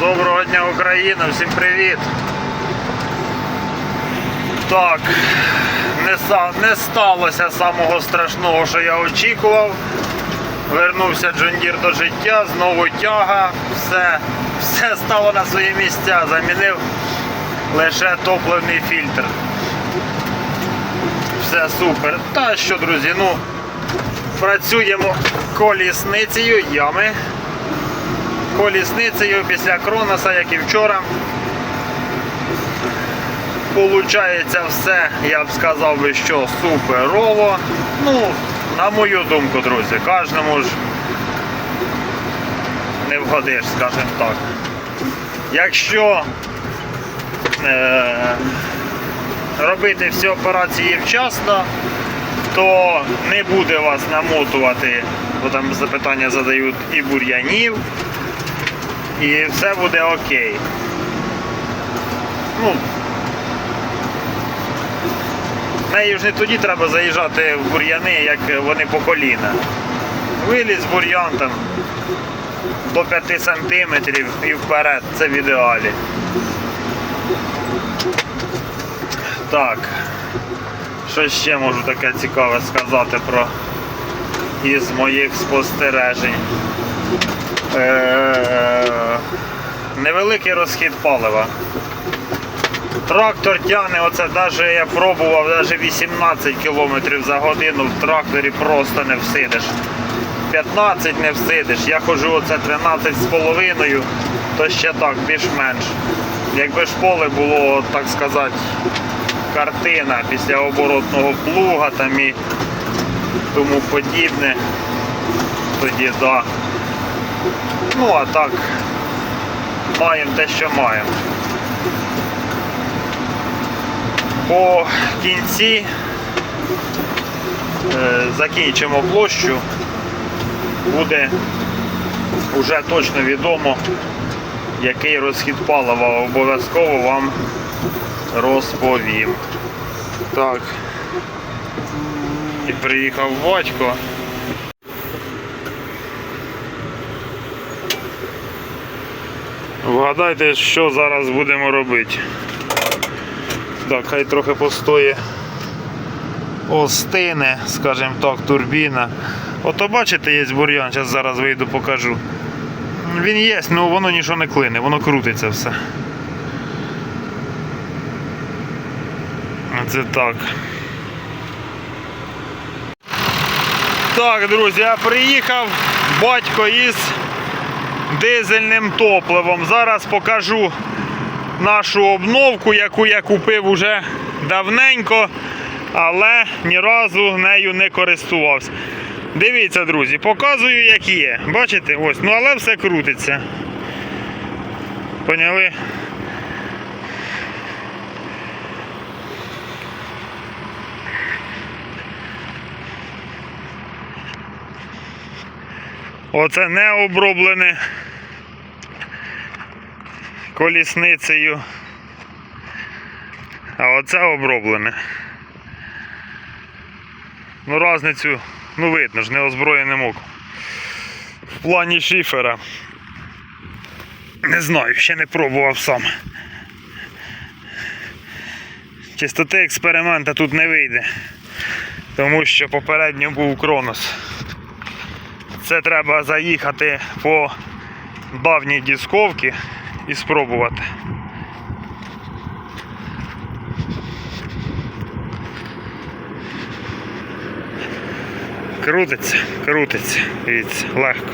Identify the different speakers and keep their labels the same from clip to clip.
Speaker 1: Доброго дня Україна, всім привіт. Так, не, не сталося самого страшного, що я очікував. Вернувся Джондір до життя, знову тяга, все, все стало на свої місця, замінив лише топливний фільтр. Все супер. Та що, друзі, ну працюємо колісницею ями колісницею після Кроноса, як і вчора. Получається все, я б сказав би, що суперово. Ну, на мою думку, друзі, кожному ж не вгодиш, скажімо так. Якщо е, робити всі операції вчасно, то не буде вас намотувати, бо там запитання задають і бур'янів, і все буде окей. Ну, нею ж не тоді треба заїжджати в бур'яни, як вони по коліна. Виліз бур'ян там до 5 сантиметрів і вперед, це в ідеалі. Так, що ще можу таке цікаве сказати про із моїх спостережень. Е, невеликий розхід палива. Трактор тягне, оце навіть я пробував, навіть 18 км за годину в тракторі просто не всидиш. 15 не всидиш. Я ходжу оце 13 з половиною, то ще так, більш-менш. Якби ж поле було, так сказати, картина після оборотного плуга там і тому подібне, тоді да. Ну а так, маємо те, що маємо. По кінці е, закінчимо площу, буде вже точно відомо, який розхід палива обов'язково вам розповім. Так. І приїхав батько. Вгадайте, що зараз будемо робити. Так, хай трохи постоє остине, скажімо так, турбіна. Ото бачите, є бур'ян, зараз зараз вийду покажу. Він є, але воно нічого не клине, воно крутиться все. Це так. Так, друзі, я приїхав батько із дизельним топливом. Зараз покажу нашу обновку, яку я купив уже давненько, але ні разу нею не користувався. Дивіться, друзі, показую, як є. Бачите? Ось, ну але все крутиться. Поняли? Оце не оброблене колісницею. А оце оброблене. Ну, разницю, ну видно ж, неозброєним оком. В плані шифера. Не знаю, ще не пробував сам. Чистоти експеримента тут не вийде. Тому що попередньо був Кронос. Це треба заїхати по давній дисковці і спробувати. Крутиться, крутиться, дивіться, легко.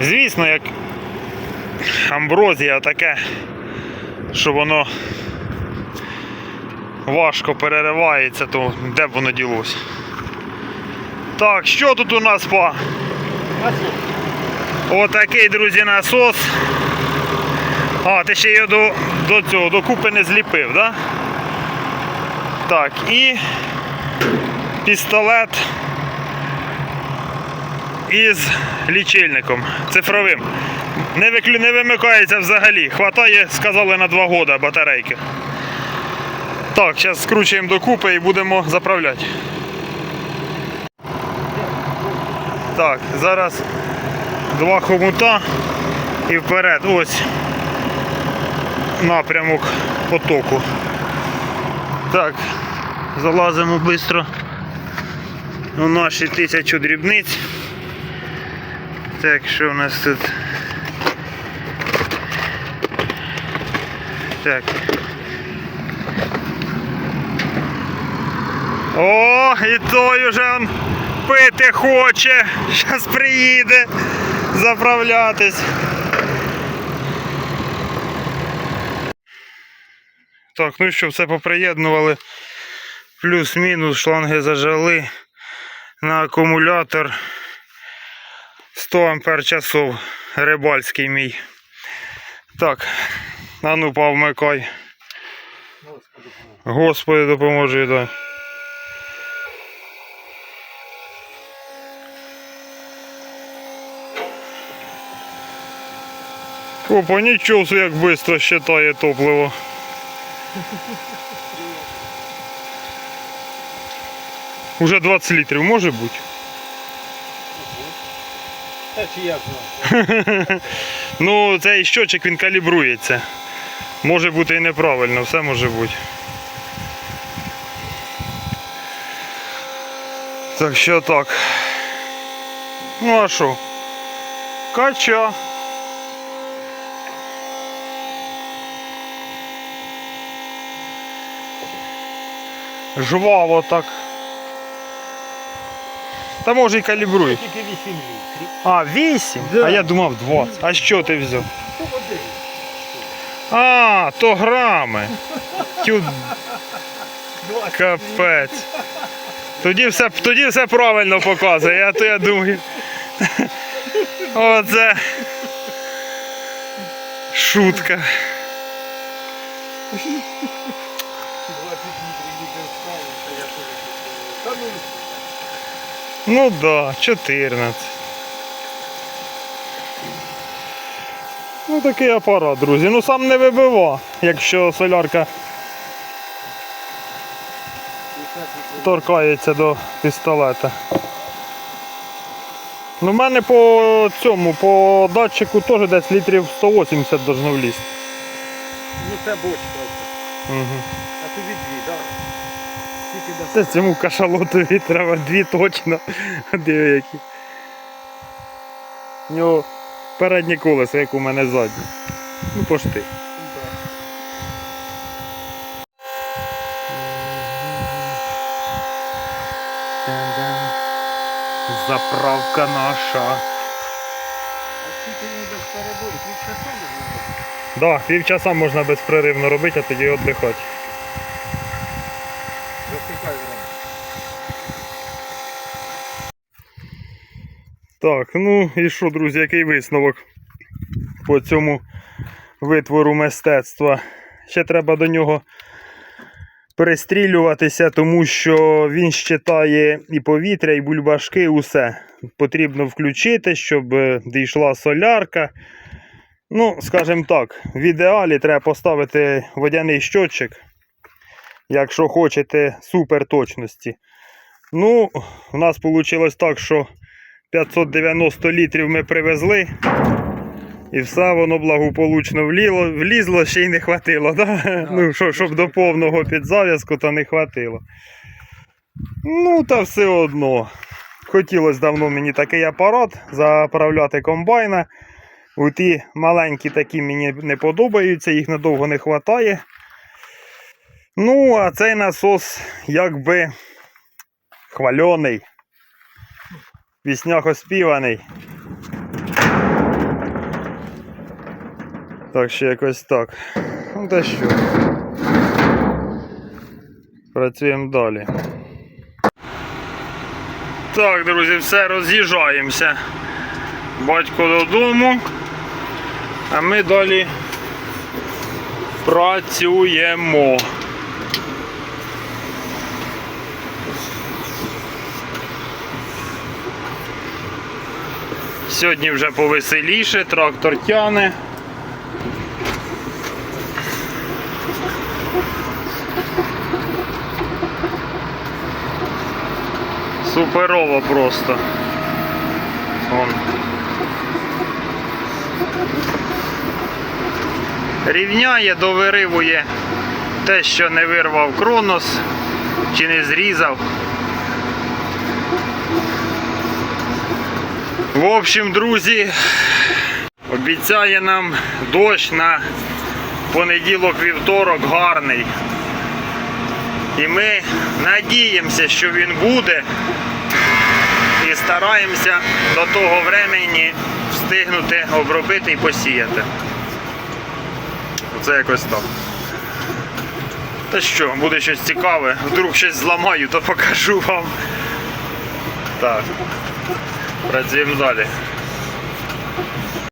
Speaker 1: Звісно, як амброзія таке, що воно важко переривається, то де б воно ділося. Так, що тут у нас по Отакий, друзі, насос. А, ти ще його до, до цього, до купи не зліпив, да? Так, і пістолет із лічильником цифровим. Не, виклю, не вимикається взагалі. Хватає, сказали, на 2 роки батарейки. Так, зараз скручуємо докупи і будемо заправляти. Так, зараз два хомута і вперед. Ось напрямок потоку. Так, залазимо швидко у наші тисячу дрібниць. Так, що у нас тут? Так. О, і той уже он пити хоче. Зараз приїде заправлятись. Так, ну що, все поприєднували. Плюс-мінус шланги зажали на акумулятор 100 ампер часов рибальський мій. Так, а ну повмикай. Господи допоможи, дай. Опа, нічого як швидко щитає топливо. Уже 20 літрів може бути?
Speaker 2: Та чи як.
Speaker 1: Ну, цей щочик він калібрується. Може бути і неправильно, все може бути. Так що так. Ну а що? Кача. Жваво так. Та може і калібрує.
Speaker 2: Тільки 8 літрів.
Speaker 1: А, 8?
Speaker 2: Да.
Speaker 1: А я думав 20. А що ти взяв? А, то грами. Тю, капець. Тоді все, тоді все правильно показує, а то я думаю. Оце. Шутка.
Speaker 2: Та ну,
Speaker 1: Ну да, 14. Ну такий апарат, друзі. Ну сам не вибива, якщо солярка торкається до пістолета. Ну, в мене по цьому, по датчику теж десь літрів 180 должно влізти.
Speaker 2: Ну це бочка.
Speaker 1: Угу.
Speaker 2: Тобі дві, так?
Speaker 1: Це цьому кашалотові треба дві точно. Диви які. У нього переднє колесо, як у мене заднє. Ну пошти. Заправка наша.
Speaker 2: А скільки він без перебою? Пів часу не
Speaker 1: Да, півчаса можна безпреривно робити, а тоді віддихати. Так, ну і що, друзі, який висновок по цьому витвору мистецтва? Ще треба до нього перестрілюватися, тому що він щитає і повітря, і бульбашки, усе. Потрібно включити, щоб е, дійшла солярка. Ну, скажімо так, в ідеалі треба поставити водяний щотчик, якщо хочете супер точності. Ну, у нас вийшло так, що 590 літрів ми привезли. І все воно благополучно вліло, влізло, ще й не хватило. Да? ну, що, щоб до повного підзав'язку, то не хватило. Ну, та все одно. Хотілося давно мені такий апарат заправляти комбайна. У ті маленькі такі мені не подобаються, їх надовго не вистачає. Ну, а цей насос якби хвальоний. Піснях оспіваний. Так що якось так. Ну та що. Працюємо далі. Так, друзі, все, роз'їжджаємося. Батько додому. А ми далі працюємо. Сьогодні вже повеселіше, трактор тяне. Суперово просто. Вон. Рівняє, довиривує те, що не вирвав кронос чи не зрізав. В общем, друзі, обіцяє нам дощ на понеділок-вівторок гарний. І ми надіємося, що він буде. І стараємося до того времени встигнути обробити і посіяти. Оце якось так. Та що, буде щось цікаве. Вдруг щось зламаю, то покажу вам. Так. Працюємо далі.